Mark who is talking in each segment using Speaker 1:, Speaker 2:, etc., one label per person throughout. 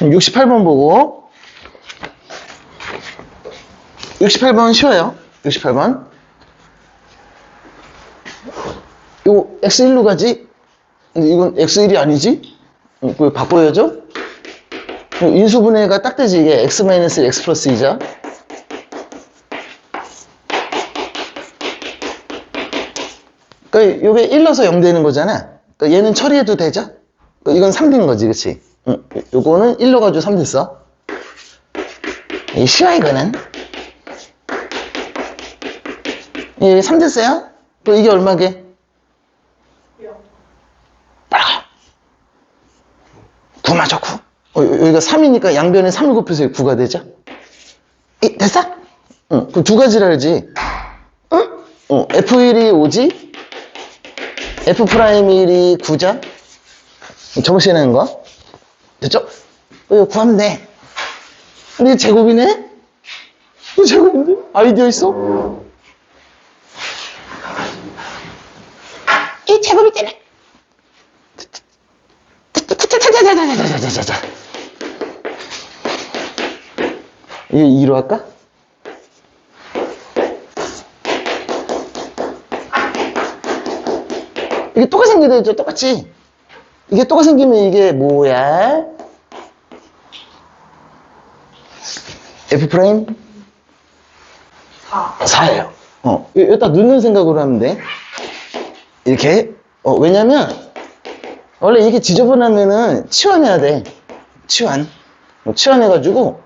Speaker 1: 68번 보고. 68번 쉬워요. 68번. 이거 x1로 가지? 근데 이건 x1이 아니지? 어, 그거 바꿔야죠? 어, 인수분해가 딱 되지 이게? x-1 x 플러스 2자. 그러니까 이게 1 넣어서 0 되는 거잖아. 그러니까 얘는 처리해도 되죠? 그러니까 이건 3된 거지 그치 응, 요거는 1 넣어가지고 3 됐어 이 쉬워 이거는 예, 3 됐어요? 그 이게 얼마게? 빨가 9 맞아 9 어, 여- 여기가 3이니까 양변에 3을 곱해서 9가 되죠? 이, 됐어? 응, 그럼 두 가지를 알지 응? 어, F1이 5지 F 프라임 1이 9자 저번 시간에 한 거? 됐죠? 이거 구하면 돼. 근데 제곱이네? 이 제곱인데? 아이디어 있어? 이 제곱이 되네. 이게 2로 할까? 이게 똑같이 생겨도 똑같이. 이게 똑같이 생기면 이게 뭐야? F 프라임
Speaker 2: 4.
Speaker 1: 4예요. 어, 이- 여기다 넣는 생각으로 하면 돼. 이렇게. 어, 왜냐면, 원래 이게 지저분하면은 치환해야 돼. 치환. 뭐 치환해가지고,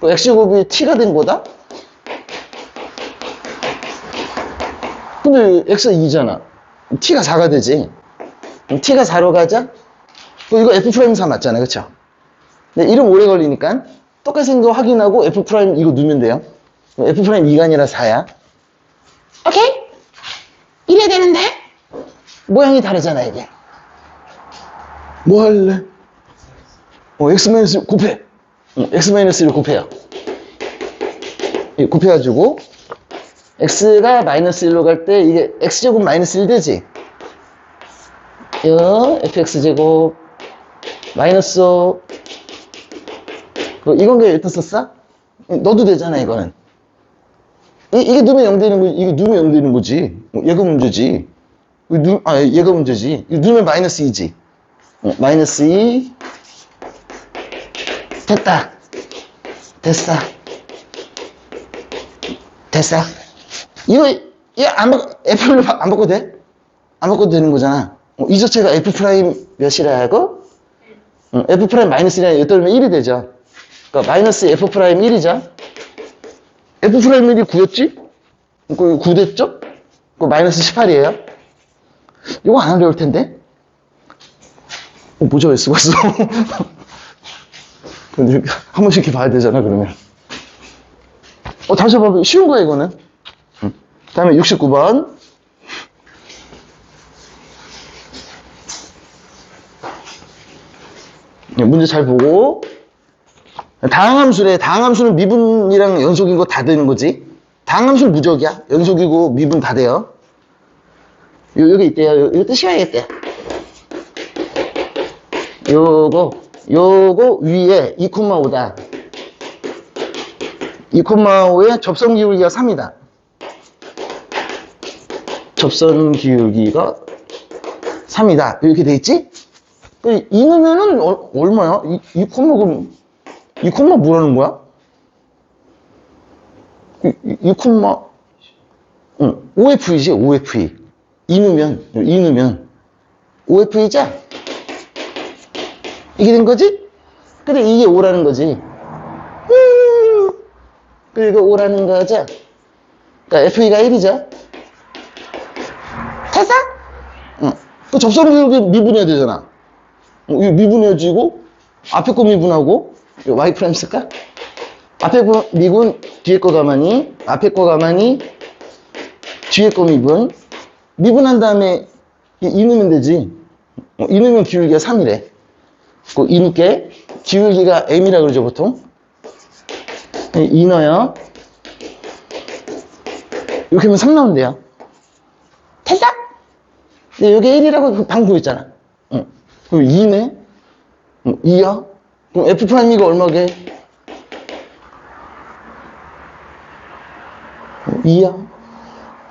Speaker 1: 그 X제곱이 T가 된 거다? 근데 X가 2잖아. T가 4가 되지. 그럼 T가 4로 가자? 그 이거 F'4 맞잖아. 그쵸? 근데 이름 오래 걸리니까 생긴 거 확인하고 F' 이거 넣으면 돼요. F'2가 아니라 4야. 오케이? 이래야 되는데? 모양이 다르잖아, 이게. 뭐 할래? 어, X-1 곱해. 응, X-1을 곱해요. 이 곱해가지고, X가 마이너스 1로 갈 때, 이게 X제곱 마이너스 1 되지? 요, FX제곱, 마이너스 5. 그, 이건 게 여기다 썼어? 넣어도 되잖아, 이거는. 이, 게 넣으면 0 되는 거지. 이게 넣으면 0 되는 거지. 어, 얘가 문제지. 누, 아, 얘가 문제지. 이거 넣으면 마이너스 2지. 어, 마이너스 2. 됐다. 됐어. 됐어. 이거, 이거 안, 바, F를 바- 안 바꿔도 돼? 안 바꿔도 되는 거잖아. 어, 이 자체가 F 프라임 몇이라고? 어, F 프라임 마이너스 1이라 여기다 넣으면 1이 되죠. 그러니까 마이너스 F 프라임 1이죠. F 프라임 1이 9였지? 그 9 됐죠? 그 마이너스 18이에요. 이거 안 어려울 텐데? 어, 모자 왜 쓰고 있어? 근데 한 번씩 이렇게 봐야 되잖아, 그러면. 어, 다시 봐봐. 쉬운 거야, 이거는. 응. 다음에 69번. 네, 문제 잘 보고. 다항함수래. 다항함수는 미분이랑 연속인 거 다 되는 거지. 다항함수는 무적이야. 연속이고 미분 다 돼요. 요, 요게 있대요. 요, 이것도 쉬워야겠대. 요거, 요거 위에 2,5다. 2,5에 접선 기울기가 3이다. 접선 기울기가 3이다. 이렇게 돼 있지? 그, 이 넣으면은 어- 얼마야? 2, 2, 2, 뭐라는 거야? 2, 2, 응, OFE지, OFE. 이 넣으면, 이 넣으면, OFE자? 이게 된 거지? 근데 이게 5라는 거지. 음, 그리고 5라는 거죠? 그러니까 FE가 1이죠? 됐어? 응. 그 접선 기울기 미분해야 되잖아. 어, 이거 미분해지고, 앞에 거 미분하고, Y 프라임 쓸까? 앞에 거 미분, 뒤에 거 가만히, 앞에 거 가만히, 뒤에 거 미분. 미분한 다음에 이, 이 넣으면 되지. 어, 이 넣으면 기울기가 3이래. 그이 넣게 기울기가 m이라 그러죠, 보통. 이, 이 넣어요. 이렇게 하면 3 나온대요. 됐어? 근데 여기 1이라고 방금 있잖아. 응. 그럼 2네? 응, 2야? 그럼 F 프라임 이가 얼마게? 2야?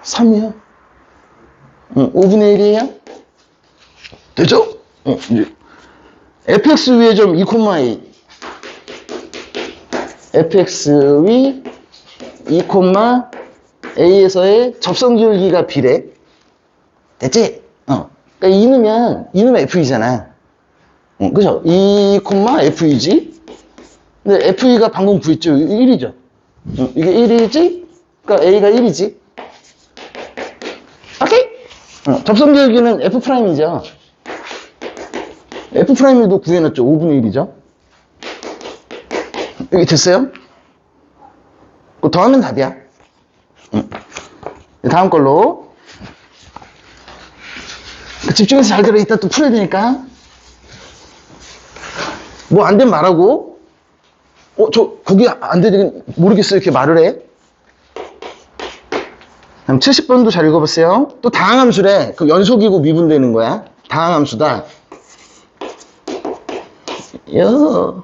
Speaker 1: 3이야? 응, 5분의 1이에요? 되죠? 응, 이제. fx 위의 점 2,a fx 위 2,a에서의 접선 기울기가 비례 됐지? 어. 그러니까 2 넣으면 2 넣으면 f이잖아 어, 그죠? 2, f이지 근데 f가 방금 구했죠? 1이죠 어, 이게 1이지? 그러니까 a가 1이지 오케이? 어, 접선 기울기는 f'이죠 F'도 구해놨죠. 5분의 1이죠. 여기 됐어요? 그거 더하면 답이야. 응. 다음 걸로. 집중해서 잘 들어. 이따 또 풀어야 되니까. 뭐 안 되면 말하고. 어, 저, 거기 안 되는, 모르겠어요. 이렇게 말을 해. 다음 70번도 잘 읽어보세요. 또 다항함수래. 그 연속이고 미분되는 거야. 다항함수다. 요.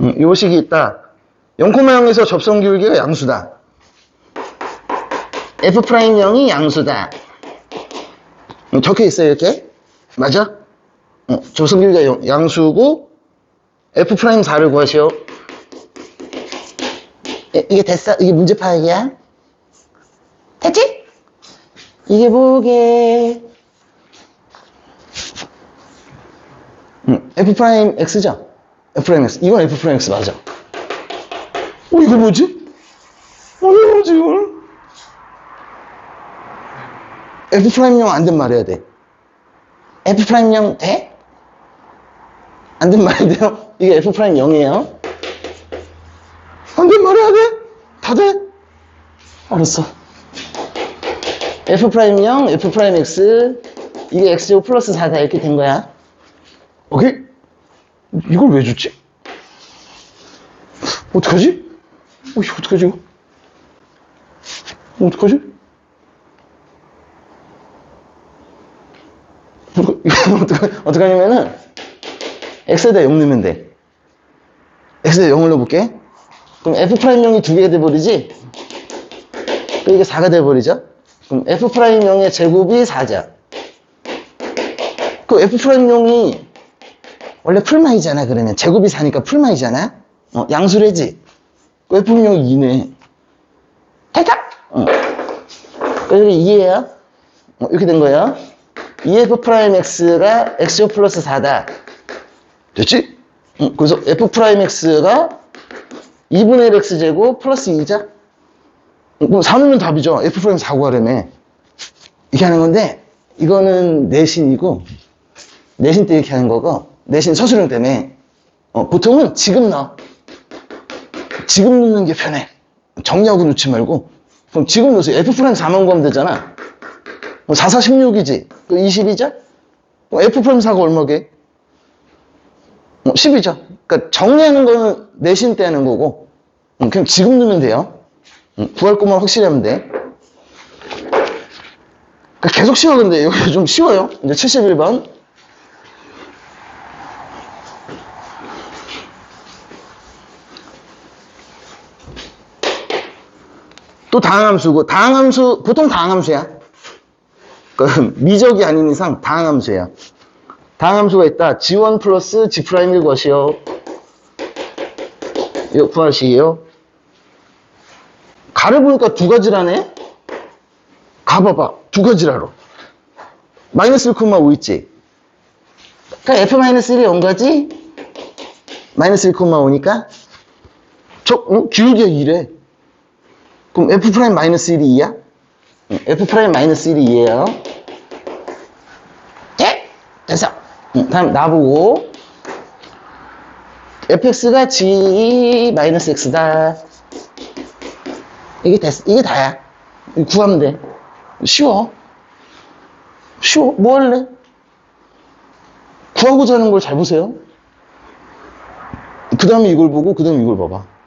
Speaker 1: 음, 요 식이 있다. 0,0에서 접선 기울기가 양수다. F'0이 양수다. 음, 적혀 있어요, 이렇게. 맞아? 어, 접선 기울기가 영- 양수고, F'4를 구하시오. 이- 이게 됐어? 이게 문제 파악이야? 됐지? 이게 뭐게? 응, F 프라임 X죠? F 프라임 X. 이건 F 프라임 X 맞아. 어, 이거 뭐지? 어, 이거 뭐지, 이걸? F 프라임형 안 된 말해야 돼. F 프라임형 돼? 안 된 말해야 돼요? 이게 F 프라임 0이에요. 안 돼, 말해야 돼? 다 돼? 알았어. F 프라임 0, F 프라임 X, 이게 X제곱 플러스 4다 이렇게 된 거야. 오케이? 이걸 왜 줬지? 어떡하지? 어, 이거 어떡하지, 이거? 어떡하지? 이거 어떡하- 어떡하냐면은, X에다 0 넣으면 돼. X에다 0을 넣어볼게. 그럼 F'형이 두 개가 돼버리지? 그럼 이게 4가 돼버리죠? 그럼 F'형의 제곱이 4죠. 그 F'형이 원래 풀마이잖아, 그러면. 제곱이 4니까 풀마이잖아? 어, 양수래지? 그 F'형이 2네. 됐다! 어. 그래서 2예요. 어, 이렇게 된 거예요. 2F'X가 X제곱 플러스 4다. 됐지? 응, 그래서 F'X가 2분의 1 X제곱 플러스 2자? 그럼 3이면 답이죠. F 프라임 4 구하려면. 이렇게 하는 건데, 이거는 내신이고, 내신 때 이렇게 하는 거고, 내신 서술형 때문에, 어, 보통은 지금 넣어. 지금 넣는 게 편해. 정리하고 넣지 말고, 그럼 지금 넣으세요. F 프라임 4만 구하면 되잖아. 4, 4, 16이지. 그 20이죠? F 프라임 4가 얼마게? 어, 10이죠. 그러니까 정리하는 거는 내신 때 하는 거고, 음, 그냥 지금 넣으면 돼요. 음, 구할 것만 확실히 하면 돼. 그러니까 계속 쉬워, 근데. 여기 좀 쉬워요. 이제 71번. 또 다항함수고, 다항함수, 보통 다항함수야. 그 미적이 아닌 이상 다항함수야. 다항함수가 있다. G1 플러스 G 프라임일 것이요. 이거 구하시게요. 가를 보니까 두 가지라네? 가봐봐. 두 가지라로. 마이너스 1,5 있지? 그러니까 F-1이 0가지? 마이너스 1,5니까? 저, 응? 기울기가 2래. 그럼 F 프라임 마이너스 1이 2야? 응, F 프라임 마이너스 1이 2예요. 예? 됐어. 응, 다음 나보고. fx가 g 마이너스 x다. 이게 됐어. 이게 다야. 구하면 돼. 쉬워. 쉬워. 뭐 할래? 구하고자 하는 걸 잘 보세요. 그 다음에 이걸 보고, 그 다음에 이걸 봐봐.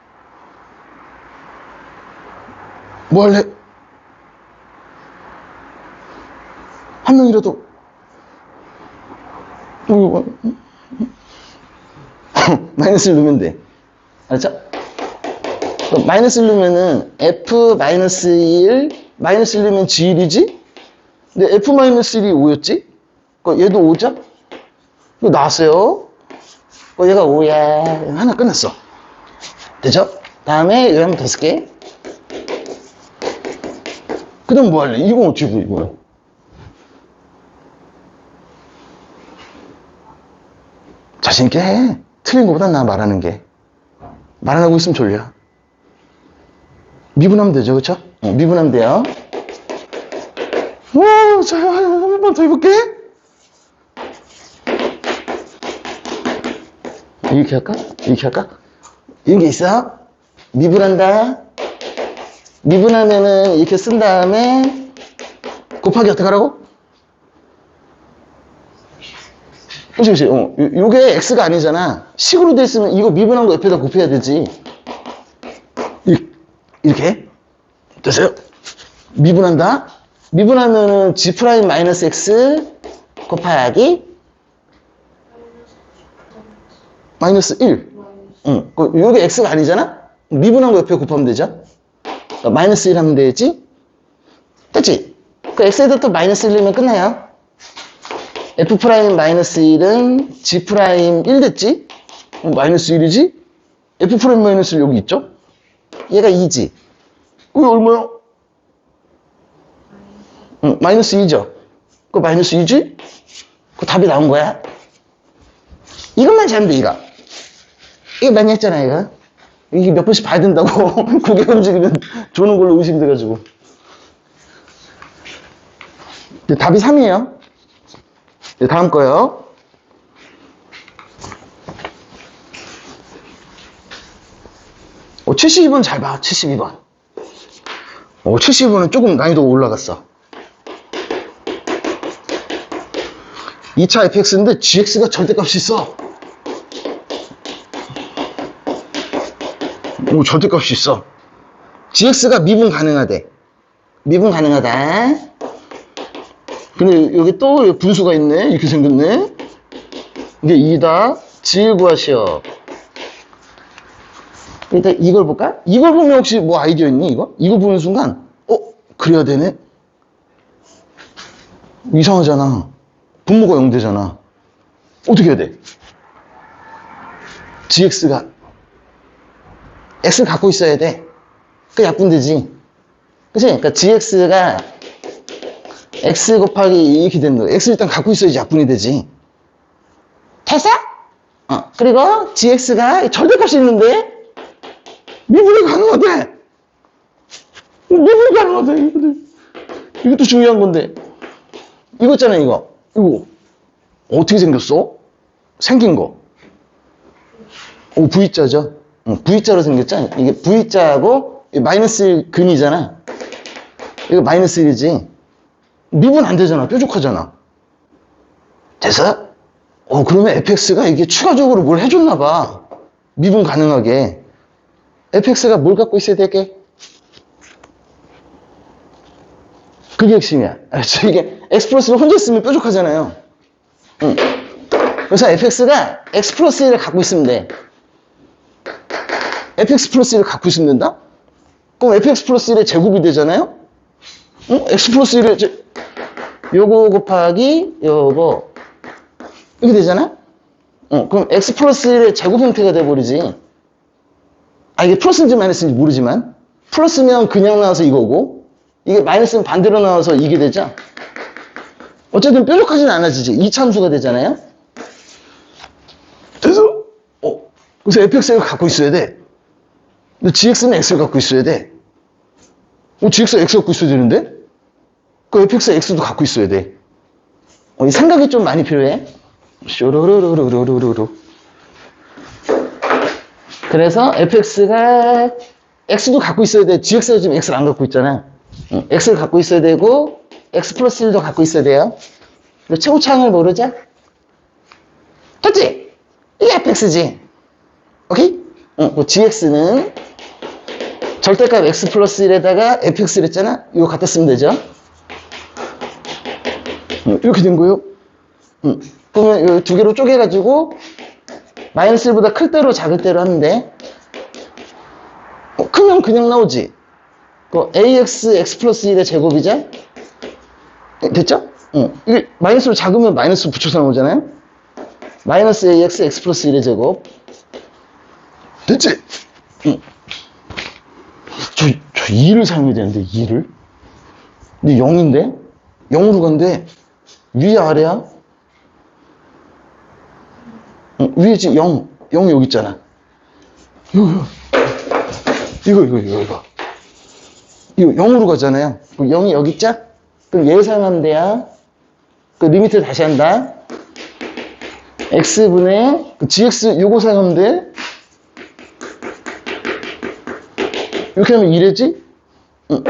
Speaker 1: 뭐 할래? 한 명이라도 마이너스를 넣으면 돼. 알았죠? 그럼 마이너스를 넣으면은 F 마이너스 1, 마이너스 1 넣으면 G1이지? 근데 F 마이너스 1이 5였지? 그 얘도 5죠? 이거 나왔어요. 그 얘가 5야. 하나 끝났어. 되죠? 다음에 여기 한번 더 쓸게. 그 다음 뭐 할래? 이건 어떻게 이거는? 자신있게 해. 틀린 것보다 나 말하는 게. 말 안 하고 있으면 졸려. 미분하면 되죠, 그쵸? 어, 미분하면 돼요. 와, 자, 한번더 해볼게. 이렇게 할까? 이렇게 할까? 이런 게 있어. 미분한다. 미분하면은 이렇게 쓴 다음에 곱하기 어떻게 하라고? 그치, 그치. 어, 요- 요게 x가 아니잖아. 식으로 돼 있으면 이거 미분한 거 옆에다 곱해야 되지. 이- 이렇게. 됐어요? 미분한다. 미분하면은 g 프라임 마이너스 x 곱하기 마이너스 1. 응. 그 요게 x가 아니잖아? 미분한 거 옆에 곱하면 되죠? 그러니까 마이너스 1 하면 되지? 됐지? 그 x에다 또 마이너스 1 넣으면 끝나요. f 프라임 마이너스 1은 g 프라임 1 됐지? 어, 마이너스 1이지? f 프라임 마이너스 1 여기 있죠? 얘가 2지? 그게 얼마야? 응, 마이너스 2죠? 그 마이너스 2지? 그 답이 나온 거야? 이것만 잘하면 돼, 이거. 이거 많이 했잖아, 이거. 이게 몇 번씩 봐야 된다고. 고개 움직이면 조는 걸로 의심돼가지고. 이제 답이 3이에요. 이제 다음 거요. 어, 72번 잘 봐, 72번. 어, 72번은 조금 난이도가 올라갔어. 2차 fx인데 gx가 절대값이 있어. 오, 절대값이 있어. Gx가 미분 가능하대. 미분 가능하다. 근데 여기 또 분수가 있네. 이렇게 생겼네. 이게 2다. g를 구하시오. 일단 이걸 볼까? 이걸 보면 혹시 뭐 아이디어 있니, 이거? 이거 보는 순간, 어? 그래야 되네? 이상하잖아. 분모가 0되잖아. 어떻게 해야 돼? gx가 x를 갖고 있어야 돼. 그 약분되지. 그치? 그러니까 gx가 x 곱하기 이렇게 되는 거야. x 일단 갖고 있어야지 약분이 되지. 됐어? 어. 그리고 gx가 절대값이 있는데 미분이 가능하대. 미분이 가능하대. 이것도, 이것도 중요한 건데. 이거 있잖아, 이거. 이거. 어떻게 생겼어? 생긴 거. 오, V자죠? 어, V자로 생겼죠? 이게 V자하고 이 마이너스 1 근이잖아. 이거 마이너스 1이지. 미분 안 되잖아. 뾰족하잖아. 돼서? 어, 그러면 fx가 이게 추가적으로 뭘 해줬나 봐. 미분 가능하게. fx가 뭘 갖고 있어야 되게? 그게 핵심이야. 알았죠? 이게 x 플러스를 혼자 쓰면 뾰족하잖아요. 응. 그래서 fx가 x 플러스 1을 갖고 있으면 돼. fx 플러스 1을 갖고 있으면 된다? 그럼 fx 플러스 1의 제곱이 되잖아요? 응? x 플러스 1의 제... 요거 곱하기 요거 이렇게 되잖아? 어, 그럼 x 플러스 1의 제곱 형태가 돼버리지. 아, 이게 플러스인지 마이너스인지 모르지만 플러스면 그냥 나와서 이거고 이게 마이너스는 반대로 나와서 이게 되죠? 어쨌든 뾰족하진 않아지지. 이참수가 되잖아요? 그래서 어, 그래서 fx를 갖고 있어야 돼. 근데 gx는 x를 갖고 있어야 돼. 어, gx가 x 갖고 있어야 되는데? 그 fx가 x도 갖고 있어야 돼. 어, 이 생각이 좀 많이 필요해. 쇼로로로로로로로. 그래서 fx가 x도 갖고 있어야 돼. gx가 지금 x를 안 갖고 있잖아. 응, x를 갖고 있어야 되고 x 플러스 1도 갖고 있어야 돼요. 최고차항을 모르자? 됐지? 이게 fx지. 오케이? 응, 그 gx는 절대값 x 플러스 1에다가 fx를 했잖아? 이거 갖다 쓰면 되죠? 음, 이렇게 된 거예요. 음, 그러면 이 두 개로 쪼개가지고 마이너스 1보다 클 대로 작을 대로 하면 돼. 어, 크면 그냥 나오지. 그 ax x 플러스 1의 제곱이죠? 네, 됐죠? 응. 이게 마이너스로 작으면 마이너스 붙여서 나오잖아요? 마이너스 ax x 플러스 1의 제곱. 됐지? 응. 저, 저 2를 사용해야 되는데, 2를? 근데 0인데? 0으로 간대. 위에 아래야? 응, 위에 지금 0, 0이 여기 있잖아. 이거, 이거, 이거, 이거, 이거. 이거 0으로 가잖아요. 그럼 0이 여기 있죠? 그럼 얘를 사용하면 돼요. 그 리미트 다시 한다. x분의 그 gx 요거 사용하면 돼. 이렇게 하면 2래지? 응.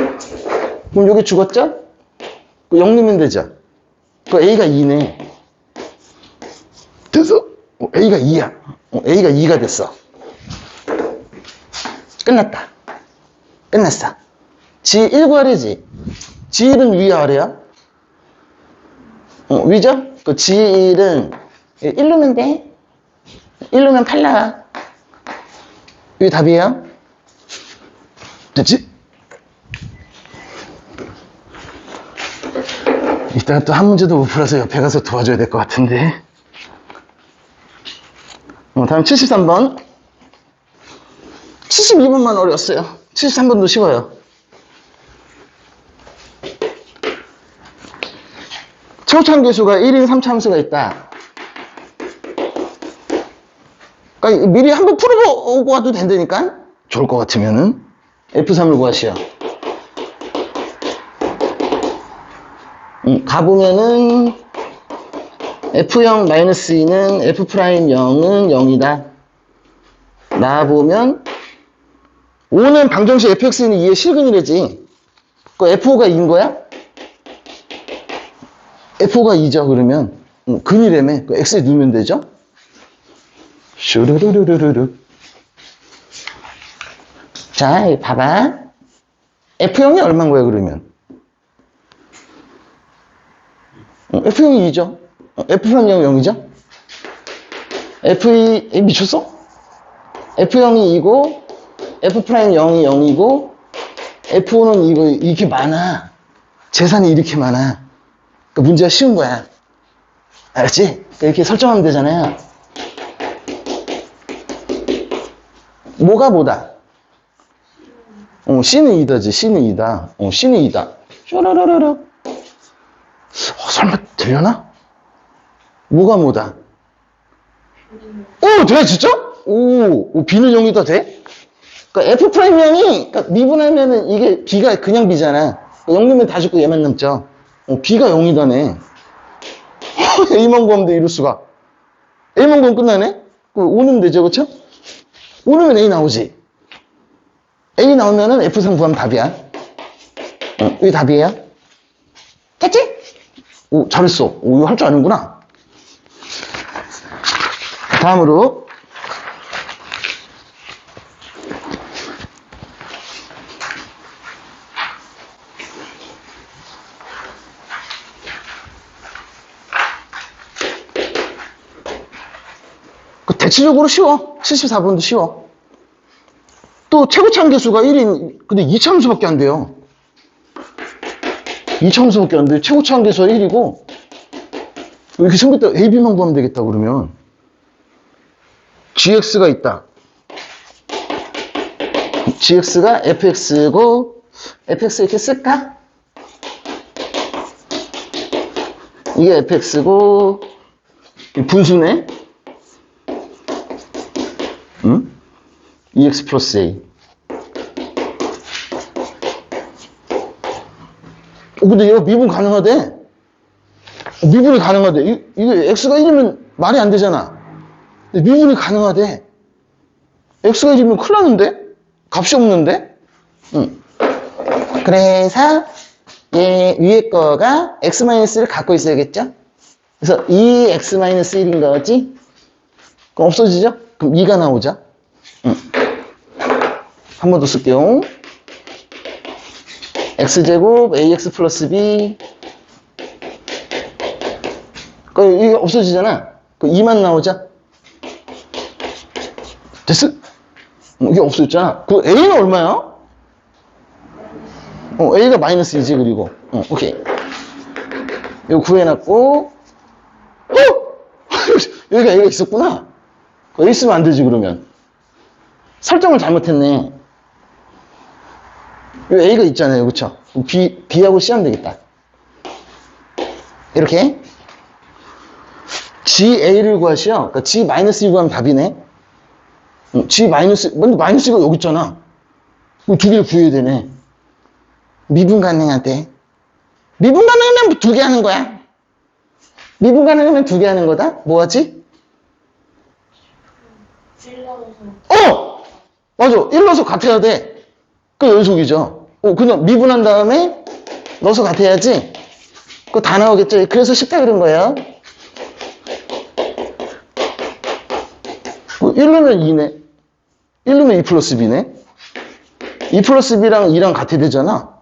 Speaker 1: 그럼 여기 죽었죠? 그0 넣으면 되죠? 그 a가 2네. 돼서 어, a가 2야. 어, a가 2가 됐어. 끝났다. 끝났어. G1 구하래지. G1은 위 아래야? 어, 위죠? 그 G1은 1루면 돼. 1루면 8 나와. 이게 답이에요? 됐지? 이따가 또한 문제도 못 풀어서 옆에 가서 도와줘야 될 것 같은데. 어, 다음 73번. 72번만 어려웠어요. 73번도 쉬워요. 최고참계수가 1인 3참수가 있다. 그러니까 미리 한번 풀어보고 와도 된다니까? 좋을 것 같으면은. F3을 구하시오. 음, 가보면은 F0 마이너스 2는 F 프라임 0은 0이다. 나와보면 5는 방정식 fx는 2의 실근이래지. 그 f5가 2인 거야? f5가 2죠, 그러면. 음, 근이래매. 그 x에 넣으면 되죠? 슈르르르르르. 자, 이 봐봐. f0이 얼마인 거야, 그러면? 어, f0이 2죠? 어, f 프라임 0이 0이죠? f2, 에, 미쳤어? f0이 2고, f 프라임 0이 0이고, f5는 이거, 이렇게 많아. 재산이 이렇게 많아. 그 문제가 쉬운 거야. 알았지? 그러니까 이렇게 설정하면 되잖아요. 뭐가 뭐다? 어, C는 2다지, C는 2다. 어, C는 2다. 쪼르르르르. 어, 설마 되려나? 뭐가 뭐다? 오, 돼, 진짜? 오, 오 B는 0이다, 돼? 그러니까 F 프라임 0이, 그러니까 미분하면은 이게 B가 그냥. 0 넣으면 다 죽고 얘만 남죠. 어, B가 0이다네. A만 구하면 돼, 이럴 수가. A만 구하면 끝나네? 그5 넣으면 되죠, 그쵸? 5 넣으면 A 나오지. A 나오면은 F3 구하면 답이야. 어, 이게 답이에요? 됐지? 오, 잘했어. 오, 이거 할 줄 아는구나. 다음으로 그 대체적으로 쉬워. 74번도 쉬워. 또 최고참계수가 1인 근데 2참수밖에 안 돼요. 2참수밖에 안 돼. 최고참계수가 1이고 이렇게 생겼다 A, B만 구하면 되겠다 그러면 GX가 있다. GX가 FX고 FX 이렇게 쓸까? 이게 FX고 분수네. 응? EX 플러스 A. 근데 얘가 미분 가능하대. 어, 미분이 가능하대. 이, 이게 X가 1이면 말이 안 되잖아. 근데 미분이 가능하대. X가 1이면 큰일 나는데? 값이 없는데? 응. 그래서 얘 위에 거가 X-를 갖고 있어야겠죠? 그래서 2X-1인 거지? 그럼 없어지죠? 그럼 2가 나오죠? 응. 한 번 더 쓸게요. X제곱 ax 플러스 b. 그 이게 없어지잖아. 그 2만 나오자. 됐어? 어, 이게 없어졌잖아. 그 a는 얼마야? 어 a가 마이너스 2지 그리고. 어 오케이. 이거 구해놨고. 어? 여기가 a가 있었구나. 여기 있으면 안 되지 그러면. 설정을 잘못했네 여기 a가 있잖아요 그쵸? b, b하고 c 하면 되겠다 이렇게 GA를 구하시오. 그러니까 G 마이너스 2 구하면 답이네. 응, G 마이너스, 근데 마이너스가 여기 있잖아. 두 개를 구해야 되네. 미분 가능한데. 미분 가능하면 두 개 하는 거야. 미분 가능하면 두 개 하는 거다? 뭐 하지? 어! 맞아. 1 넣어서 같아야 돼. 그 연속이죠. 어, 그냥 미분한 다음에 넣어서 같아야지. 그거 다 나오겠죠. 그래서 쉽다 그런 거예요. 1 넣으면 2네. 1 넣으면 2 플러스 B네. 2 플러스 B랑 2랑 같아야 되잖아.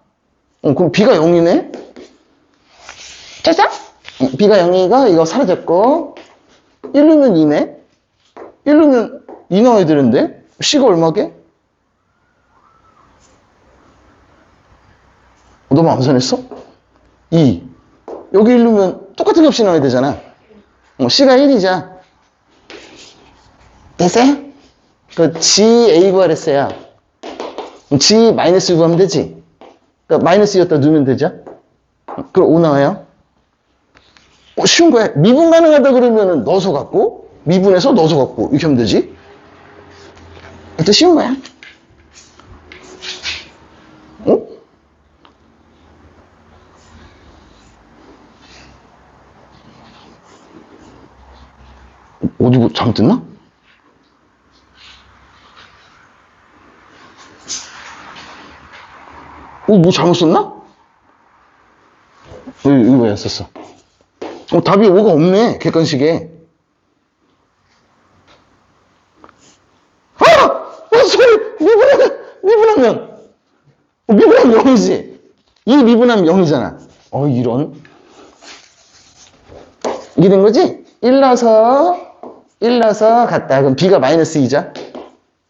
Speaker 1: 어, 그럼 B가 0이네? 됐어? 어, B가 0이가 이거 사라졌고, 1 넣으면 2네? 1 넣으면 2 나와야 되는데? C가 얼마게? 너무 암산했어? 2. 여기 1 넣으면 똑같은 값이 나와야 되잖아. 어, C가 1이자. 됐어요? 그 GA 구하랬어요. 그럼 G 마이너스 구하면 되지? 그러니까 마이너스 2였다 넣으면 되죠? 그럼 5 나와요? 어, 쉬운 거야. 미분 가능하다 그러면은 넣어서 갖고, 미분해서 넣어서 갖고, 이렇게 하면 되지? 이것도 쉬운 거야. 어디 뭐 잘못 됐나? 어, 뭐 잘못 썼나? 여기, 여기 왜 썼어? 어, 답이 5가 없네, 객관식에. 아! 어, 소리! 미분하면, 미분하면. 어, 미분하면 0이지. 이 미분하면 0이잖아. 어, 이런. 이게 된 거지? 1 넣어서, 1 넣어서 갔다. 그럼 B가 마이너스 2자.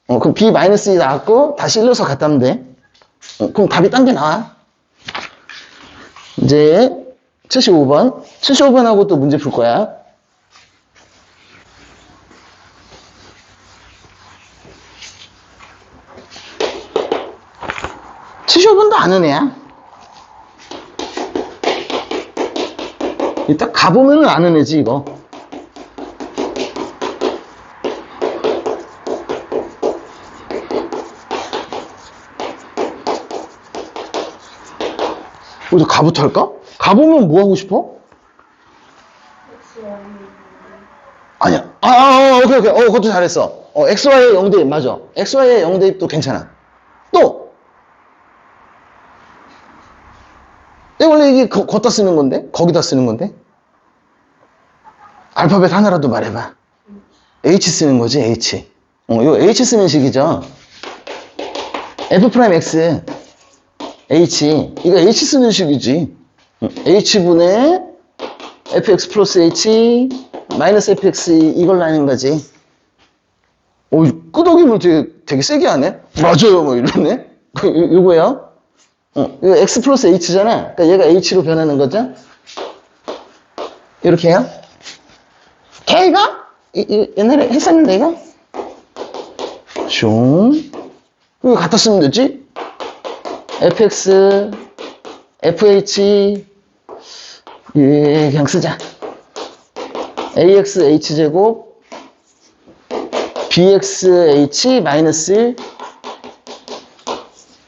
Speaker 1: 어, 그럼 B 마이너스 2 나왔고, 다시 1 넣어서 갔다 하면 돼. 어, 그럼 답이 딴 게 나와. 이제 75번. 75번하고 또 문제 풀 거야. 칠십오 번도 아는 애야. 이따 가보면은 아는 애지, 이거. 어디 가부터 할까? 가보면 뭐 하고 싶어? 아니야. 아, 아, 아, 오케이, 오케이. 어, 그것도 잘했어. 어, XY의 0대입, 맞아. XY의 0대입도 괜찮아. 또! 이 원래 이게 거, 걷다 쓰는 건데? 거기다 쓰는 건데? 알파벳 하나라도 말해봐. H 쓰는 거지, H. 어, 이거 H 쓰는 식이죠. F 프라임 X. H. 이거 H 쓰는 식이지. 응, H분의 fx 플러스 h 마이너스 fx 이걸로 하는 거지. 오, 끄덕임을 되게, 되게 세게 하네? 맞아요, 뭐 이러네? 그, 요- 요거요? 어, 이거 x 플러스 h잖아. 그러니까 얘가 h로 변하는 거죠? 이렇게 해요? 걔 이거? 이, 이- 옛날에 했었는데 이거? 숑. 이거 갖다 쓰면 되지? Fx, fh, 예, 그냥 쓰자. ax h제곱 bx h 마이너스 1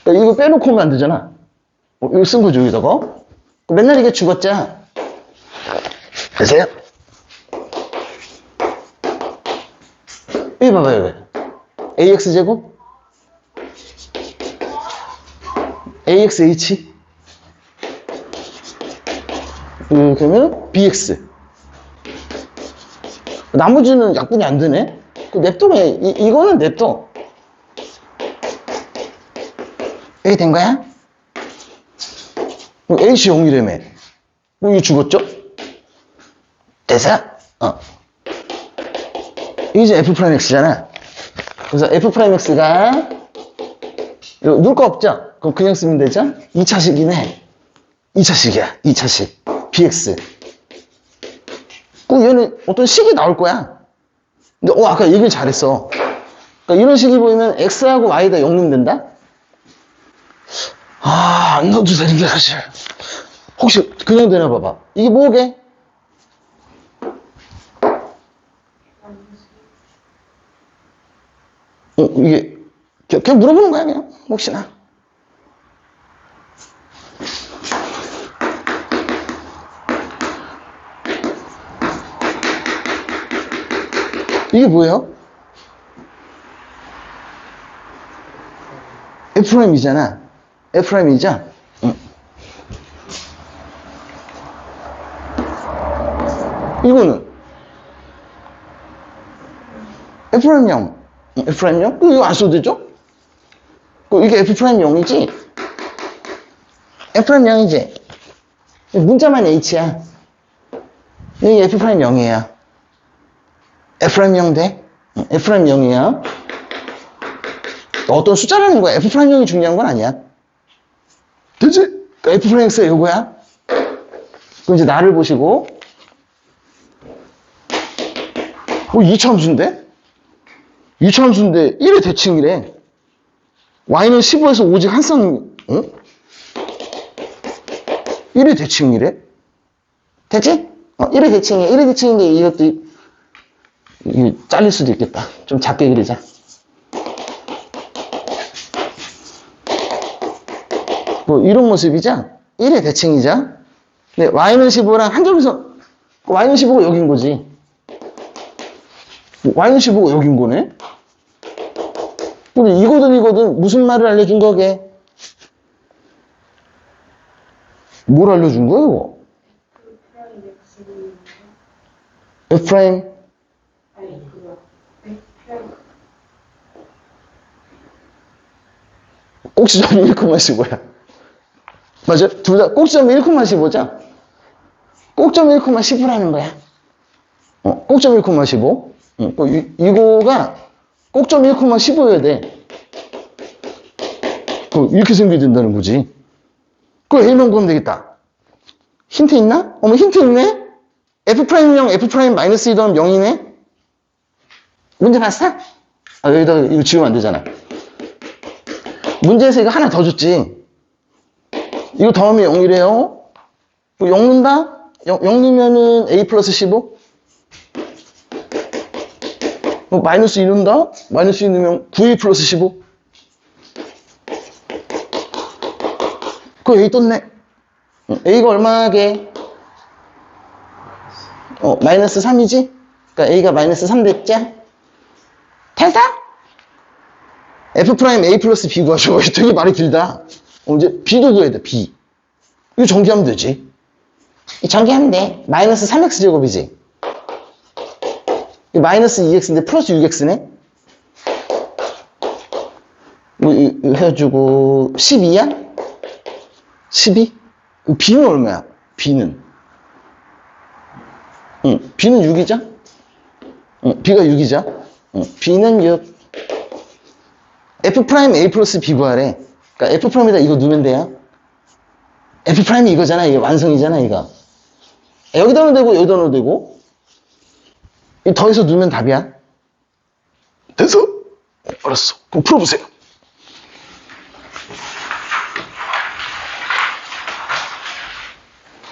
Speaker 1: 그러니까 이거 빼놓고 오면 안 되잖아. 어, 이거 쓴 거죠, 여기다가. 맨날 이게 죽었자. 되세요? 여기 봐봐요, ax제곱 axh 이렇게 하면 bx 나머지는 약분이 안 되네 그 냅둬네 이, 이거는 냅둬 여기 된 거야? 그럼 H 0이라며. 그럼 이거 죽었죠? 됐어? 어. 이게 이제 F 프라임 X잖아. 그래서 F 프라임 X가 누를 거 없죠? 그럼 그냥 쓰면 되죠? 2차식이네. 2차식이야. 2차식. BX. 그 얘는 어떤 식이 나올 거야. 근데 어 아까 얘기를 잘했어. 그러니까 이런 식이 보이면 X하고 Y가 영림된다? 아, 안 넣어도 되는 게 사실. 혹시 그냥 되나 봐봐. 이게 뭐게? 어, 이게, 그냥 물어보는 거야, 그냥. 혹시나. 이게 뭐예요? F'이잖아. F'이죠? 응. 이거는 F'형. F'형? 이거 안 써도 되죠? 그 이게 F'형이지? F'형이지? 문자만 H야. 이게 F'형이야. F' 형 돼? 응, F'형이야. 어떤 숫자라는 거야. F'형이 중요한 건 아니야. 되지? F'X가 이거야. 그럼 이제 나를 보시고, 어, 2차함수인데? 2차함수인데 1의 대칭이래. y는 15에서 오직 한 쌍, 응? 1의 대칭이래? 됐지? 어, 1의 대칭이야. 1의 대칭인데 이것도, 이- 이게 잘릴 수도 있겠다. 좀 작게 그리자. 뭐 이런 모습이죠? 1의 대칭이죠? 근데 y는 15랑 한 점에서 y는 15가 여긴 거지. y는 15가 여긴 거네? 근데 이거든 이거든 무슨 말을 알려준 거게? 뭘 알려준 거야 이거? F 프라임
Speaker 2: 아니 그거 프라임
Speaker 1: 꼭지점 1,15야. 맞아? 둘 다 꼭지점 1,15죠? 꼭점 1,15라는 거야. 어, 꼭점 1,15. 응, 그 이, 이거가 꼭점 1,15여야 돼. 그 이렇게 생겨야 된다는 거지. 그거 A만 구하면 되겠다. 힌트 있나? 어머, 힌트 있네? F 프라임 0, F 마이너스 2 더하면 0이네? 문제 봤어? 아, 여기다가 이거 지우면 안 되잖아. 문제에서 이거 하나 더 줬지. 이거 더하면 0이래요. 뭐0 넣는다? 0, 0 넣으면은 A 플러스 15? 뭐 마이너스 2 넣는다? 마이너스 2 넣으면 9A 플러스 15? 그 A 떴네. 응, A가 얼마게? 어, 마이너스 3이지? 그러니까 A가 마이너스 3 됐지? 됐어? F 프라임 A 플러스 B 구하죠. 되게 말이 길다. 어, 이제 B도 구해야 돼, B. 이거 전개하면 되지. 이 전개하면 돼. 마이너스 3x 제곱이지. 이 마이너스 2x인데 플러스 6x네? 이거, 이거 뭐, 해가지고 12야? 12? B는 얼마야? B는? 응, B는 6이죠? 응, B가 6이죠? 응, B는 6. F 프라임 A 플러스 B 구하래. 그러니까 F 프라임에다 이거 넣으면 돼요. F 프라임이 이거잖아. 이게 완성이잖아, 이거. 여기다 넣어도 되고, 여기다 넣어도 되고. 이 더해서 넣으면 답이야. 됐어? 알았어. 그럼 풀어보세요.